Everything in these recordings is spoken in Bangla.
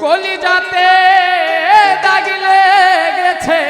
কলিজাতে দাগিলে গেছে।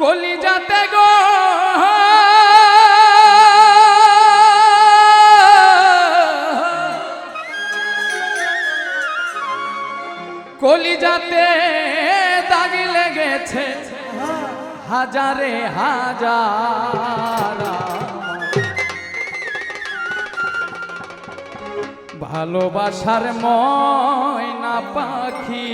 কলিজাতে গো। কলিজাতে দাগি লেগেছে হাজারে হাজার ভালোবাসার ময়না পাখি।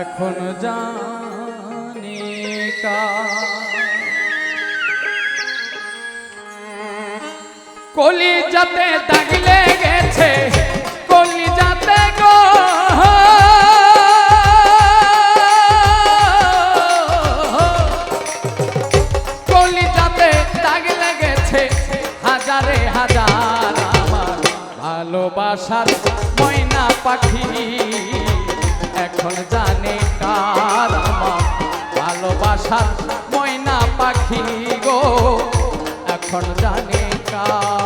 এখন জানি কলি যাতে দাগলে গেছে ভালোবাসার ময়না পাখি। এখন জানে কার ভালোবাসার ময়না পাখি গো। এখন জানে কার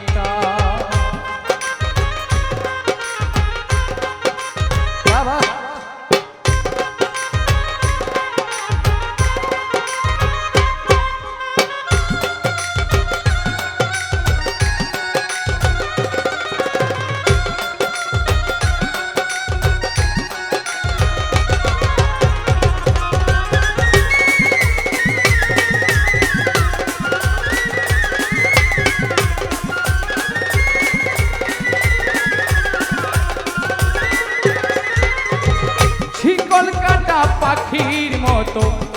পাখির মতো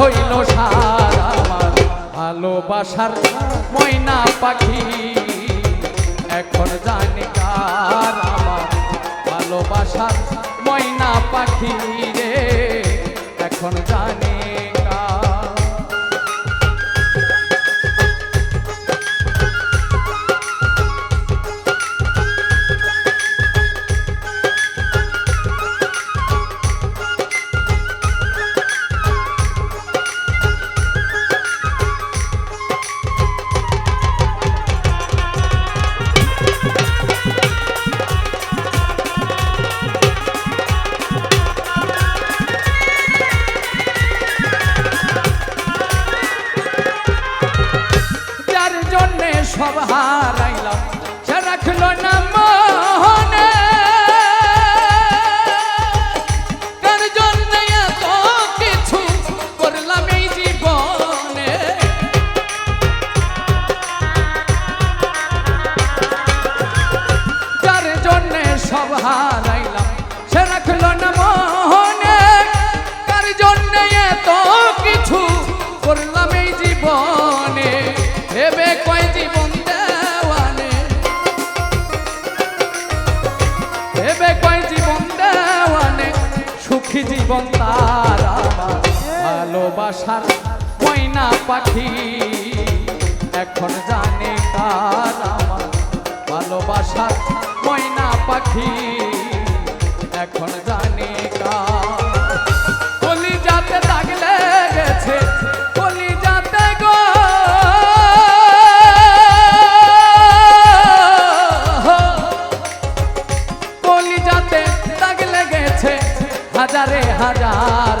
হইল সার ভালোবাসার ময়না পাখি। এখন জানি কার আমার ভালোবাসার ময়না পাখি রে। এখন জানি হারাইলাম সে রাখল না মনে কার জন্য এত কিছু করলাম এই জীবনে? যার জন্যে সব হারাইলাম, সে রাখল না মনে কার জন্যে এত কিছু করলাম ভালোবাসার ময়না পাখি। এখন জানে কার আমার ভালোবাসার ময়না পাখি। এখন জানে কলি যাতে দাগ লেগেছে কলি যাতে গো। যাতে দাগ লেগেছে, হাজারে হাজার